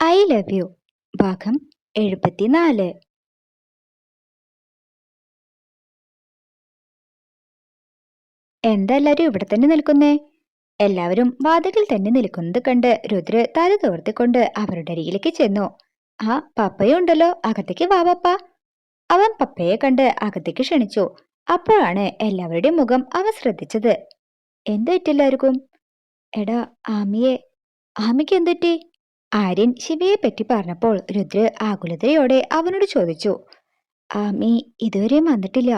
I love U. ഭാഗം എഴുപത്തിനാല്. എന്താ എല്ലാരും ഇവിടെ തന്നെ നിൽക്കുന്നേ? എല്ലാവരും വാതിലിൽ തന്നെ നിൽക്കുന്നത് കണ്ട് രുദ്ര തല തോർത്തിക്കൊണ്ട് അവരുടെ അരികിലേക്ക് ചെന്നു. ആ പപ്പയുണ്ടല്ലോ അകത്തേക്ക് വാ പപ്പ. അവൻ പപ്പയെ കണ്ട് അകത്തേക്ക് ക്ഷണിച്ചു. അപ്പോഴാണ് എല്ലാവരുടെയും മുഖം അവൻ ശ്രദ്ധിച്ചത്. എന്തു പറ്റില്ലായിരിക്കും എടാ ആമിയെ. ആമിക്ക് എന്തെറ്റി ആര്യൻ ശിവയെ പറ്റി പറഞ്ഞപ്പോൾ രുദ്ര ആകുലതയോടെ അവനോട് ചോദിച്ചു ആമി ഇതുവരെയും വന്നിട്ടില്ല.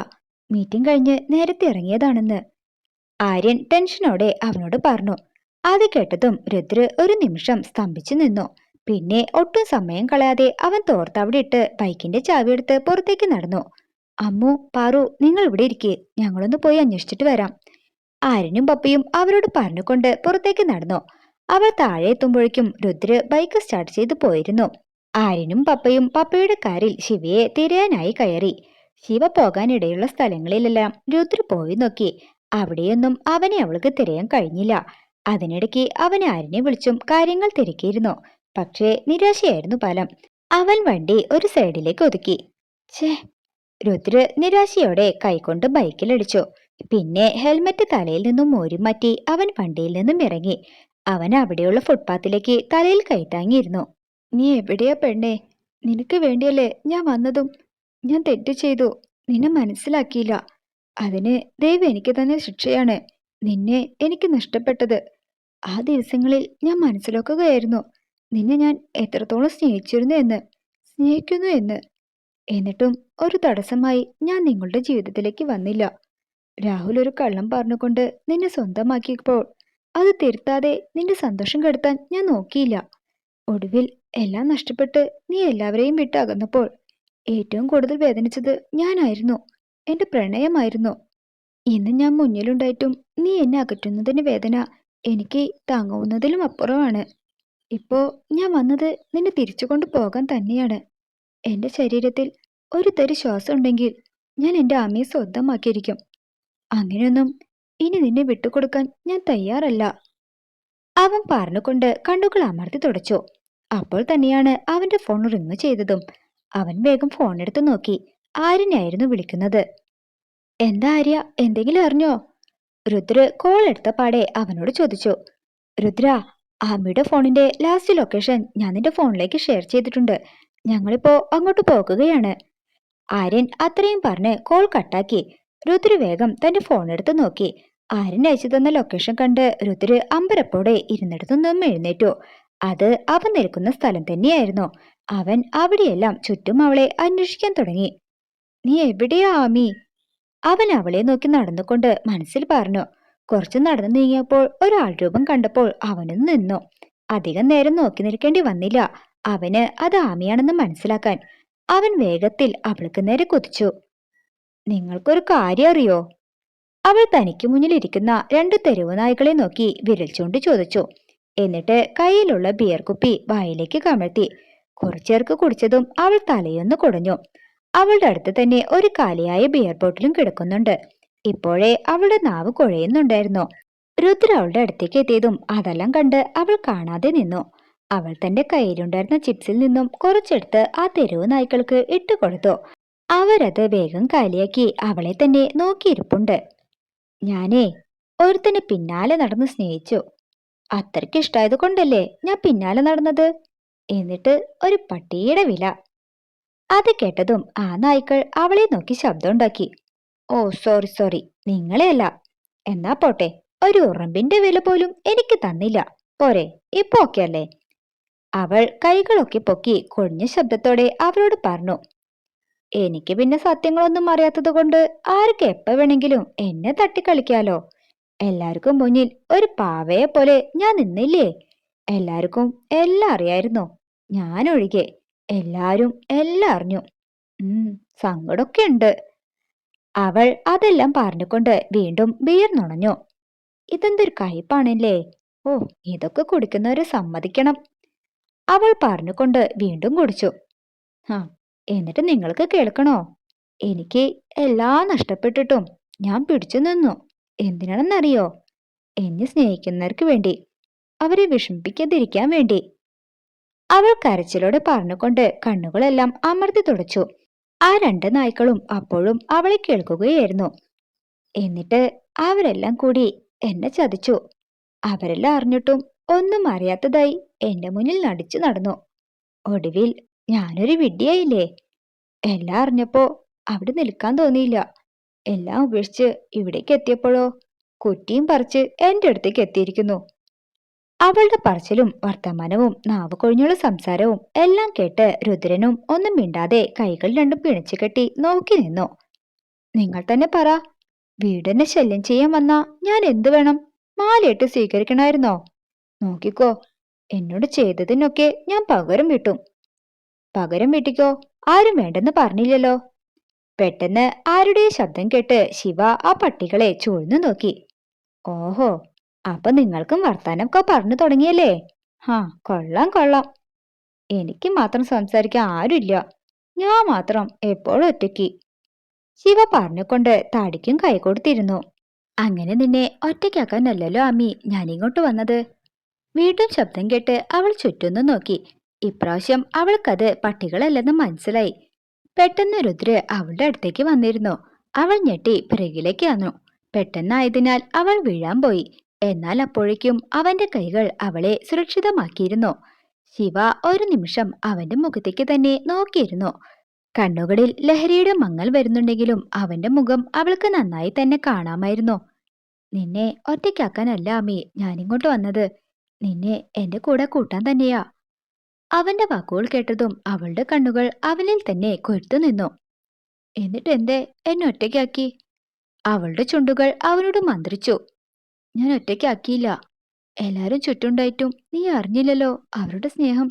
മീറ്റിംഗ് കഴിഞ്ഞ് നേരത്തെ ഇറങ്ങിയതാണെന്ന്. ആര്യൻ ടെൻഷനോടെ അവനോട് പറഞ്ഞു അത് കേട്ടതും രുദ്ര ഒരു നിമിഷം സ്തംഭിച്ചു നിന്നു. പിന്നെ ഒട്ടും സമയം കളയാതെ അവൻ തോർത്തവിടെ ഇട്ട് ബൈക്കിന്റെ ചാവിയെടുത്ത് പുറത്തേക്ക് നടന്നു. അമ്മു പാറു നിങ്ങൾ ഇവിടെ ഇരിക്കേ. ഞങ്ങളൊന്ന് പോയി അന്വേഷിച്ചിട്ട് വരാം. ആര്യനും പപ്പയും അവരോട് പറഞ്ഞുകൊണ്ട് പുറത്തേക്ക് നടന്നു. അവർ താഴെ എത്തുമ്പോഴേക്കും രുദ്ര ബൈക്ക് സ്റ്റാർട്ട് ചെയ്തു പോയിരുന്നു. ആര്യനും പപ്പയും പപ്പയുടെ കാറിൽ ശിവയെ തിരയാനായി കയറി. ശിവ പോകാനിടയുള്ള സ്ഥലങ്ങളിലെല്ലാം രുദ്ര പോയി നോക്കി. അവിടെയൊന്നും അവനെ അവൾക്ക് തിരയാൻ കഴിഞ്ഞില്ല. അതിനിടയ്ക്ക് അവൻ ആരിനെ വിളിച്ചും കാര്യങ്ങൾ തിരക്കിയിരുന്നു. പക്ഷേ നിരാശയായിരുന്നു ഫലം. അവൻ വണ്ടി ഒരു സൈഡിലേക്ക് ഒതുക്കി. ഛേ രുദ്ര നിരാശയോടെ കൈകൊണ്ട് ബൈക്കിലടിച്ചു പിന്നെ ഹെൽമറ്റ് തലയിൽ നിന്നും മോരി മാറ്റി അവൻ വണ്ടിയിൽ നിന്നും ഇറങ്ങി. അവൻ അവിടെയുള്ള ഫുട്പാത്തിലേക്ക് തലയിൽ കൈത്താങ്ങിയിരുന്നു നീ എവിടെയാ പെണ്ണേ? നിനക്ക് വേണ്ടിയല്ലേ ഞാൻ വന്നതും? ഞാൻ തെറ്റ് ചെയ്തു. നിന്നെ മനസ്സിലാക്കിയില്ല. അതിന് ദൈവം എനിക്ക് തന്നെ ശിക്ഷയാണ്. നിന്നെ എനിക്ക് നഷ്ടപ്പെട്ടത്. ആ ദിവസങ്ങളിൽ ഞാൻ മനസ്സിലാക്കുകയായിരുന്നു. നിന്നെ ഞാൻ എത്രത്തോളം സ്നേഹിച്ചിരുന്നു എന്ന്. സ്നേഹിക്കുന്നു എന്ന്. എന്നിട്ടും ഒരു തടസ്സമായി ഞാൻ നിങ്ങളുടെ ജീവിതത്തിലേക്ക് വന്നില്ല. രാഹുൽ ഒരു കള്ളം പറഞ്ഞുകൊണ്ട് നിന്നെ സ്വന്തമാക്കിയപ്പോൾ അത് തിരുത്താതെ നിന്റെ സന്തോഷം കെടുത്താൻ ഞാൻ നോക്കിയില്ല. ഒടുവിൽ എല്ലാം നഷ്ടപ്പെട്ട് നീ എല്ലാവരെയും വിട്ട് അകന്നപ്പോൾ ഏറ്റവും കൂടുതൽ വേദനിച്ചത് ഞാനായിരുന്നു. എന്റെ പ്രണയമായിരുന്നു. ഇന്ന് ഞാൻ മുന്നിലുണ്ടായിട്ടും നീ എന്നെ അകറ്റുന്നതിന് വേദന എനിക്ക് താങ്ങാവുന്നതിലും അപ്പുറമാണ്. ഇപ്പോ ഞാൻ വന്നത് നിന്നെ തിരിച്ചു കൊണ്ടുപോകാൻ തന്നെയാണ്. എന്റെ ശരീരത്തിൽ ഒരു തരി ശ്വാസം ഉണ്ടെങ്കിൽ ഞാൻ എന്റെ അമ്മയെ സ്വന്തമാക്കിയിരിക്കും. അങ്ങനെയൊന്നും ഇനി നിന്നെ വിട്ടുകൊടുക്കാൻ ഞാൻ തയ്യാറല്ല. അവൻ പറഞ്ഞുകൊണ്ട് കണ്ണുകൾ അമർത്തി തുടച്ചു. അപ്പോൾ തന്നെയാണ് അവന്റെ ഫോൺ റിങ് ചെയ്തതും. അവൻ വേഗം ഫോൺ എടുത്ത് നോക്കി. ആര്യനായിരുന്നു വിളിക്കുന്നത്. എന്താ ആര്യ എന്തെങ്കിലും അറിഞ്ഞോ? രുദ്ര കോൾ എടുത്ത പാടെ അവനോട് ചോദിച്ചു. രുദ്ര അമ്മയുടെ ഫോണിന്റെ ലാസ്റ്റ് ലൊക്കേഷൻ ഞാൻ നിന്റെ ഫോണിലേക്ക് ഷെയർ ചെയ്തിട്ടുണ്ട്. ഞങ്ങളിപ്പോ അങ്ങോട്ട് പോകുകയാണ് ആര്യൻ അത്രയും പറഞ്ഞ് കോൾ കട്ടാക്കി രുദ്ര വേഗം തന്റെ ഫോൺ എടുത്ത് നോക്കി. ആര്യൻ അയച്ചു തന്ന ലൊക്കേഷൻ കണ്ട് രുദ്ര അമ്പരപ്പോടെ ഇരുന്നിടത്തു നിന്നും എഴുന്നേറ്റു. അത് അവൻ നിൽക്കുന്ന സ്ഥലം തന്നെയായിരുന്നു. അവൻ അവിടെയെല്ലാം ചുറ്റും അവളെ അന്വേഷിക്കാൻ തുടങ്ങി. നീ എവിടെയാ ആമി? അവൻ അവളെ നോക്കി നടന്നുകൊണ്ട് മനസ്സിൽ പറഞ്ഞു. കുറച്ചു നടന്നു നീങ്ങിയപ്പോൾ ഒരാൾ രൂപം കണ്ടപ്പോൾ അവനും നിന്നു. അധികം നേരം നോക്കി നിൽക്കേണ്ടി വന്നില്ല. അവന് അത് ആമിയാണെന്ന് മനസ്സിലാക്കാൻ. അവൻ വേഗത്തിൽ അവൾക്ക് നേരെ കുതിച്ചു. നിങ്ങൾക്കൊരു കാര്യം അറിയോ? അവൾ തനിക്ക് മുന്നിലിരിക്കുന്ന രണ്ട് തെരുവ് നായ്ക്കളെ നോക്കി വിരൽ ചൂണ്ടി ചോദിച്ചു. എന്നിട്ട് കയ്യിലുള്ള ബിയർ കുപ്പി വായിലേക്ക് കമഴ്ത്തി. കുറച്ചേർക്ക് കുടിച്ചതും അവൾ തലയൊന്ന് കുടഞ്ഞു. അവളുടെ അടുത്ത് തന്നെ ഒരു കാലിയായ ബിയർ ബോട്ടിലും കിടക്കുന്നുണ്ട്. ഇപ്പോഴേ അവളുടെ നാവ് കുഴയുന്നുണ്ടായിരുന്നു. രുദ്ര അവളുടെ അടുത്തേക്ക് എത്തിയതും അതെല്ലാം കണ്ട് അവൾ കാണാതെ നിന്നു. അവൾ തന്റെ കയ്യിലുണ്ടായിരുന്ന ചിപ്സിൽ നിന്നും കുറച്ചെടുത്ത് ആ തെരുവ് നായ്ക്കൾക്ക് ഇട്ടുകൊടുത്തു. അവരത് വേഗം കാലിയാക്കി അവളെ തന്നെ നോക്കിയിരിപ്പുണ്ട്. ഞാനേ ഒരുത്തിന് പിന്നാലെ നടന്ന് സ്നേഹിച്ചു. അത്രയ്ക്ക് ഇഷ്ടായത് കൊണ്ടല്ലേ ഞാൻ പിന്നാലെ നടന്നത്? എന്നിട്ട് ഒരു പട്ടിയുടെ വില. അത് കേട്ടതും ആ നായ്ക്കൾ അവളെ നോക്കി ശബ്ദമുണ്ടാക്കി. ഓ സോറി സോറി നിങ്ങളെയല്ല. എന്നാ പോട്ടെ ഒരു ഉറമ്പിന്റെ വില പോലും എനിക്ക് തന്നില്ല. പോരെ ഇപ്പൊ ഓക്കെ അല്ലേ അവൾ കൈകളൊക്കെ പൊക്കി കൊഴിഞ്ഞ ശബ്ദത്തോടെ അവരോട് പറഞ്ഞു. എനിക്ക് പിന്നെ സത്യങ്ങളൊന്നും അറിയാത്തത് കൊണ്ട് ആർക്ക് എപ്പ വേണമെങ്കിലും എന്നെ തട്ടിക്കളിക്കാലോ. എല്ലാവർക്കും മുന്നിൽ ഒരു പാവയെ പോലെ ഞാൻ നിന്നില്ലേ? എല്ലാവർക്കും എല്ലാം അറിയായിരുന്നു? ഞാനൊഴികെ എല്ലാരും എല്ലാം അറിഞ്ഞു. ഉം സങ്കടമൊക്കെ ഉണ്ട്. അവൾ അതെല്ലാം പറഞ്ഞുകൊണ്ട് വീണ്ടും ബിയർ നുണഞ്ഞു. ഇതെന്തൊരു കയ്പാണല്ലേ? ഓ ഇതൊക്കെ കുടിക്കുന്നവരെ സമ്മതിക്കണം. അവൾ പറഞ്ഞുകൊണ്ട് വീണ്ടും കുടിച്ചു. ആ എന്നിട്ട് നിങ്ങൾക്ക് കേൾക്കണോ? എനിക്ക് എല്ലാം നഷ്ടപ്പെട്ടിട്ടും ഞാൻ പിടിച്ചു നിന്നു. എന്തിനാണെന്നറിയോ? എന്നെ സ്നേഹിക്കുന്നവർക്ക് വേണ്ടി അവരെ വിഷമിപ്പിക്കാതിരിക്കാൻ വേണ്ടി. അവൾ കരച്ചിലോടെ പറഞ്ഞുകൊണ്ട് കണ്ണുകളെല്ലാം അമർത്തി തുടച്ചു. ആ രണ്ട് നായ്ക്കളും അപ്പോഴും അവളെ കേൾക്കുകയായിരുന്നു. എന്നിട്ട് അവരെല്ലാം കൂടി എന്നെ ചതിച്ചു. അവരെല്ലാം അറിഞ്ഞിട്ടും ഒന്നും അറിയാത്തതായി എന്റെ മുന്നിൽ നടിച്ചു നടന്നു. ഒടുവിൽ ഞാനൊരു വിഡ്ഢിയായില്ലേ? എല്ലാം അറിഞ്ഞപ്പോ അവിടെ നിൽക്കാൻ തോന്നിയില്ല. എല്ലാം ഉപേക്ഷിച്ച് ഇവിടേക്ക് എത്തിയപ്പോഴോ കുറ്റിയും പറിച്ച് എന്റെ അടുത്തേക്ക് എത്തിയിരിക്കുന്നു. അവളുടെ പറച്ചിലും വർത്തമാനവും നാവ് കൊഴിഞ്ഞുള്ള സംസാരവും എല്ലാം കേട്ട് രുദ്രനും ഒന്നും മിണ്ടാതെ കൈകൾ രണ്ടും പിണച്ചു കെട്ടി നോക്കി നിന്നു. നിങ്ങൾ തന്നെ പറ വീടിനെ ശല്യം ചെയ്യാൻ വന്നാ ഞാൻ എന്തു വേണം? മാലയിട്ട് സ്വീകരിക്കണമായിരുന്നോ? നോക്കിക്കോ എന്നോട് ചെയ്തതിനൊക്കെ ഞാൻ പകരം വീട്ടും. പകരം വീട്ടിക്കോ. ആരും വേണ്ടെന്ന് പറഞ്ഞില്ലല്ലോ. പെട്ടെന്ന് ആരുടെ ശബ്ദം കേട്ട് ശിവ ആ പട്ടികളെ ചൂഴ്ന്നു നോക്കി. ഓഹോ അപ്പൊ നിങ്ങൾക്കും വർത്താനമൊക്കെ പറഞ്ഞു തുടങ്ങിയല്ലേ? ആ കൊള്ളാം കൊള്ളാം. എനിക്ക് മാത്രം സംസാരിക്കാൻ ആരുമില്ല. ഞാൻ മാത്രം എപ്പോഴും ഒറ്റയ്ക്ക്? ശിവ പറഞ്ഞുകൊണ്ട് താടിക്കും കൈ കൊടുത്തിരുന്നു. അങ്ങനെ നിന്നെ ഒറ്റയ്ക്കാക്കാനല്ലല്ലോ അമ്മി ഞാനിങ്ങോട്ട് വന്നത്. വീണ്ടും ശബ്ദം കേട്ട് അവൾ ചുറ്റൊന്നു നോക്കി. ഇപ്രാവശ്യം അവൾക്കത് പട്ടികളല്ലെന്ന് മനസ്സിലായി. പെട്ടെന്ന് രുദ്ര അവളുടെ അടുത്തേക്ക് വന്നിരുന്നു. അവൾ ഞെട്ടി പിറകിലേക്ക് വന്നു. പെട്ടെന്നായതിനാൽ അവൾ വീഴാൻ പോയി. എന്നാൽ അപ്പോഴേക്കും അവന്റെ കൈകൾ അവളെ സുരക്ഷിതമാക്കിയിരുന്നു. ശിവ ഒരു നിമിഷം അവന്റെ മുഖത്തേക്ക് തന്നെ നോക്കിയിരുന്നു. കണ്ണുകളിൽ ലഹരിയുടെ മങ്ങൽ വരുന്നുണ്ടെങ്കിലും അവന്റെ മുഖം അവൾക്ക് നന്നായി തന്നെ കാണാമായിരുന്നു. നിന്നെ ഒറ്റയ്ക്കാക്കാനല്ല അമ്മി ഞാനിങ്ങോട്ട് വന്നത്. നിന്നെ എന്റെ കൂടെ കൂട്ടാൻ തന്നെയാ. അവന്റെ വാക്കുകൾ കേട്ടതും അവളുടെ കണ്ണുകൾ അവനിൽ തന്നെ കൊരുത്തു നിന്നു. എന്നിട്ട് എന്തേ എന്നെ ഒറ്റയ്ക്കാക്കി? അവളുടെ ചുണ്ടുകൾ അവനോട് മന്ത്രിച്ചു. ഞാൻ ഒറ്റയ്ക്കാക്കിയില്ല. എല്ലാരും ചുറ്റുണ്ടായിട്ടും നീ അറിഞ്ഞില്ലല്ലോ അവരുടെ സ്നേഹം.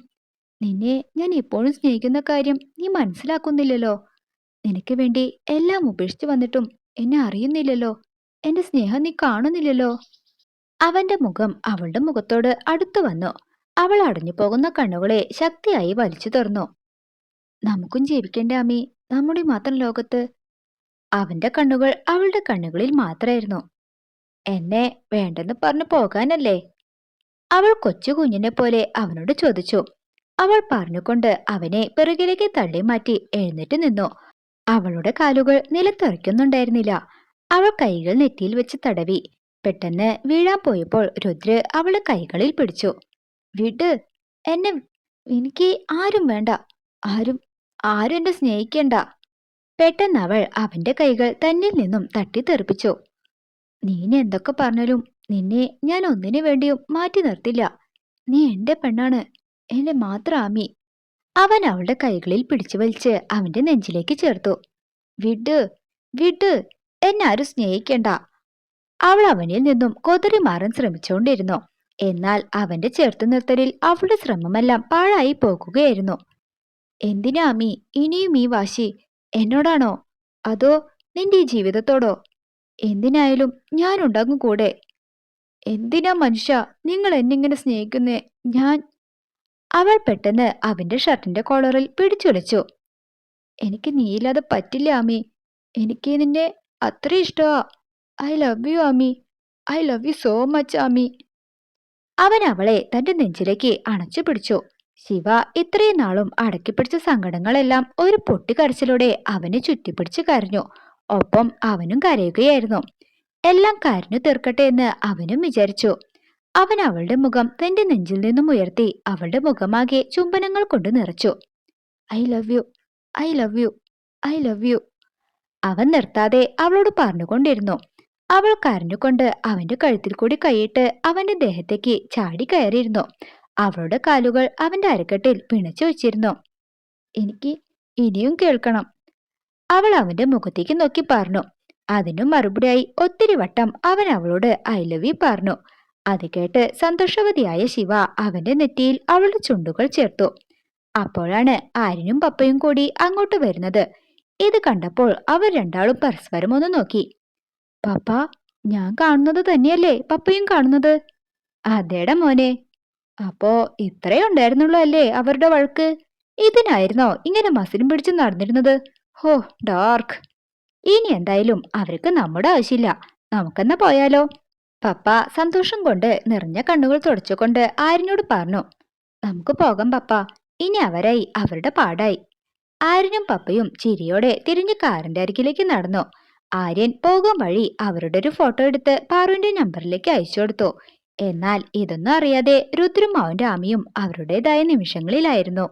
നിന്നെ ഞാൻ എപ്പോഴും സ്നേഹിക്കുന്ന കാര്യം നീ മനസ്സിലാക്കുന്നില്ലല്ലോ. നിനക്ക് വേണ്ടി എല്ലാം ഉപേക്ഷിച്ചു വന്നിട്ടും എന്നെ അറിയുന്നില്ലല്ലോ. എന്റെ സ്നേഹം നീ കാണുന്നില്ലല്ലോ. അവന്റെ മുഖം അവളുടെ മുഖത്തോട് അടുത്തു വന്നു. അവൾ അടഞ്ഞു പോകുന്ന കണ്ണുകളെ ശക്തിയായി വലിച്ചു തുറന്നു. നമുക്കും ജീവിക്കേണ്ട അമ്മി. നമ്മുടെ മാത്രം ലോകത്ത് അവന്റെ കണ്ണുകൾ അവളുടെ കണ്ണുകളിൽ മാത്രമായിരുന്നു എന്നെ വേണ്ടെന്ന് പറഞ്ഞു പോകാനല്ലേ? അവൾ കൊച്ചു കുഞ്ഞിനെ പോലെ അവനോട് ചോദിച്ചു. അവൾ പറഞ്ഞുകൊണ്ട് അവനെ പിറകിലേക്ക് തള്ളി മാറ്റി എഴുന്നേറ്റ് നിന്നു. അവളുടെ കാലുകൾ നിലത്തെറിക്കുന്നുണ്ടായിരുന്നില്ല അവൾ കൈകൾ നെറ്റിയിൽ വെച്ച് തടവി. പെട്ടെന്ന് വീഴാൻ പോയപ്പോൾ രുദ്ര അവളുടെ കൈകളിൽ പിടിച്ചു. വിട്. എന്നെ എനിക്ക് ആരും വേണ്ട. ആരും ആരും എന്നെ സ്നേഹിക്കണ്ട. പെട്ടെന്ന് അവൾ അവന്റെ കൈകൾ തന്നിൽ നിന്നും തട്ടിത്തെറിപ്പിച്ചു. നീ എന്തൊക്കെ പറഞ്ഞാലും നിന്നെ ഞാൻ ഒന്നിനു വേണ്ടിയും മാറ്റി നിർത്തില്ല. നീ എന്റെ പെണ്ണാണ്. എന്റെ മാത്രം ആമി. അവൻ അവളുടെ കൈകളിൽ പിടിച്ചു വലിച്ച് അവന്റെ നെഞ്ചിലേക്ക് ചേർത്തു. വിട് വിട്. എന്നെ ആരും സ്നേഹിക്കണ്ട. അവൾ അവനിൽ നിന്നും കൊതറി മാറാൻ ശ്രമിച്ചുകൊണ്ടിരുന്നു. എന്നാൽ അവന്റെ ചേർത്ത് നിർത്തലിൽ അവളുടെ ശ്രമമെല്ലാം പാഴായി പോകുകയായിരുന്നു. എന്തിനാ അമ്മി? ഇനിയും ഈ വാശി? എന്നോടാണോ? അതോ നിന്റെ ഈ ജീവിതത്തോടോ? എന്തിനായാലും ഞാനുണ്ടാകും കൂടെ. എന്തിനാ മനുഷ്യ? നിങ്ങൾ എന്നിങ്ങനെ സ്നേഹിക്കുന്നേ? ഞാൻ അവൾ പെട്ടെന്ന് അവന്റെ ഷർട്ടിന്റെ കോളറിൽ പിടിച്ചുലച്ചു. എനിക്ക് നീയില്ലാതെ പറ്റില്ല ആമി എനിക്ക് നിന്നെ അത്ര ഇഷ്ടമാ I love you Ami I love you so much Ami അവൻ അവളെ തന്റെ നെഞ്ചിലേക്ക് അണച്ചു പിടിച്ചു. ശിവ ഇത്രയും നാളും അടക്കിപ്പിടിച്ച സങ്കടങ്ങളെല്ലാം ഒരു പൊട്ടിക്കരച്ചിലൂടെ അവനെ ചുറ്റിപ്പിടിച്ച് കരഞ്ഞു. ഒപ്പം അവനും കരയുകയായിരുന്നു. എല്ലാം കരഞ്ഞു തീർക്കട്ടെ എന്ന് അവനും വിചാരിച്ചു. അവൻ അവളുടെ മുഖം തന്റെ നെഞ്ചിൽ നിന്നും ഉയർത്തി അവളുടെ മുഖമാകെ ചുംബനങ്ങൾ കൊണ്ട് നിറച്ചു. I love you I love you I love you. അവൻ നിർത്താതെ അവളോട് പറഞ്ഞുകൊണ്ടിരുന്നു. അവൾ കരഞ്ഞുകൊണ്ട് അവന്റെ കഴുത്തിൽ കൂടി കൈയിട്ട് അവന്റെ ദേഹത്തേക്ക് ചാടി കയറിയിരുന്നു. അവളുടെ കാലുകൾ അവന്റെ അരക്കെട്ടിൽ പിണച്ചു വെച്ചിരുന്നു. എനിക്ക് ഇനിയും കേൾക്കണം. അവൾ അവന്റെ മുഖത്തേക്ക് നോക്കി പറഞ്ഞു അതിനു മറുപടിയായി ഒത്തിരി വട്ടം അവൻ അവളോട് ഐ ലവ് യു പറഞ്ഞു അത് കേട്ട് സന്തോഷവതിയായ ശിവ അവന്റെ നെറ്റിയിൽ അവളുടെ ചുണ്ടുകൾ ചേർത്തു. അപ്പോഴാണ് ആര്യനും പപ്പയും കൂടി അങ്ങോട്ട് വരുന്നത്. ഇത് കണ്ടപ്പോൾ അവർ രണ്ടാളും പരസ്പരം ഒന്ന് നോക്കി. പപ്പ ഞാൻ കാണുന്നത് തന്നെയല്ലേ പപ്പയും കാണുന്നത്? അതേടാ മോനെ. അപ്പോ ഇത്രേ ഉണ്ടായിരുന്നുള്ളൂ അല്ലേ അവരുടെ വഴക്ക്? ഇതിനായിരുന്നോ ഇങ്ങനെ മസിലും പിടിച്ച് നടന്നിരുന്നത്? ഹോ ഡാർക്ക്. ഇനി എന്തായാലും അവർക്ക് നമ്മുടെ ആവശ്യമില്ല. നമുക്കെന്നാ പോയാലോ? പപ്പ സന്തോഷം കൊണ്ട് നിറഞ്ഞ കണ്ണുകൾ തുടച്ചുകൊണ്ട് ആര്യനോട് പറഞ്ഞു. നമുക്ക് പോകാം പപ്പ. ഇനി അവരായി അവരുടെ പാടായി. ആര്യനും പപ്പയും ചിരിയോടെ തിരിഞ്ഞ് കാറിന്റെ അരികിലേക്ക് നടന്നു. ആര്യൻ പോകും വഴി അവരുടെ ഒരു ഫോട്ടോ എടുത്ത് പാറുവിന്റെ നമ്പറിലേക്ക് അയച്ചു കൊടുത്തു. എന്നാൽ ഇതൊന്നും അറിയാതെ രുദ്രും അവന്റെ അമ്മയും അവരുടേതായ നിമിഷങ്ങളിലായിരുന്നു.